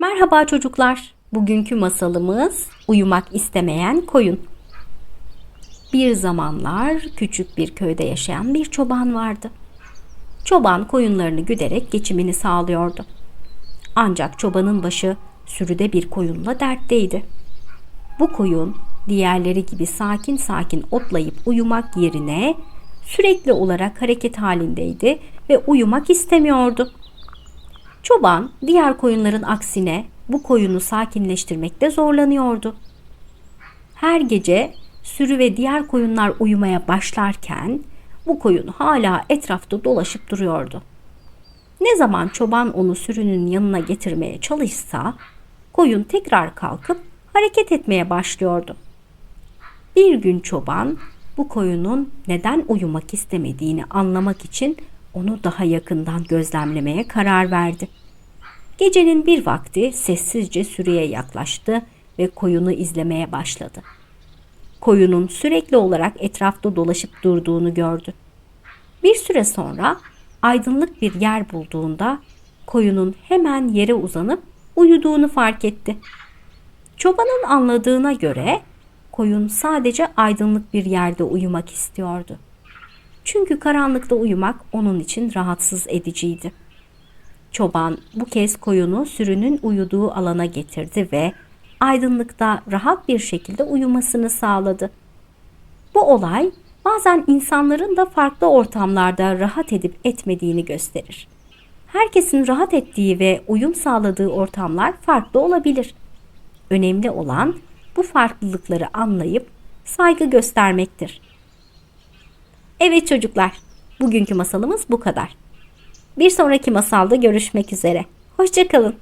Merhaba çocuklar. Bugünkü masalımız uyumak istemeyen koyun. Bir zamanlar küçük bir köyde yaşayan bir çoban vardı. Çoban koyunlarını güderek geçimini sağlıyordu. Ancak çobanın başı sürüde bir koyunla dertteydi. Bu koyun diğerleri gibi sakin sakin otlayıp uyumak yerine sürekli olarak hareket halindeydi ve uyumak istemiyordu. Çoban diğer koyunların aksine bu koyunu sakinleştirmekte zorlanıyordu. Her gece sürü ve diğer koyunlar uyumaya başlarken bu koyun hala etrafta dolaşıp duruyordu. Ne zaman çoban onu sürünün yanına getirmeye çalışsa koyun tekrar kalkıp hareket etmeye başlıyordu. Bir gün çoban bu koyunun neden uyumak istemediğini anlamak için onu daha yakından gözlemlemeye karar verdi. Gecenin bir vakti sessizce sürüye yaklaştı ve koyunu izlemeye başladı. Koyunun sürekli olarak etrafta dolaşıp durduğunu gördü. Bir süre sonra aydınlık bir yer bulduğunda koyunun hemen yere uzanıp uyuduğunu fark etti. Çobanın anladığına göre koyun sadece aydınlık bir yerde uyumak istiyordu. Çünkü karanlıkta uyumak onun için rahatsız ediciydi. Çoban bu kez koyunu sürünün uyuduğu alana getirdi ve aydınlıkta rahat bir şekilde uyumasını sağladı. Bu olay bazen insanların da farklı ortamlarda rahat edip etmediğini gösterir. Herkesin rahat ettiği ve uyum sağladığı ortamlar farklı olabilir. Önemli olan bu farklılıkları anlayıp saygı göstermektir. Evet çocuklar, bugünkü masalımız bu kadar. Bir sonraki masalda görüşmek üzere. Hoşçakalın.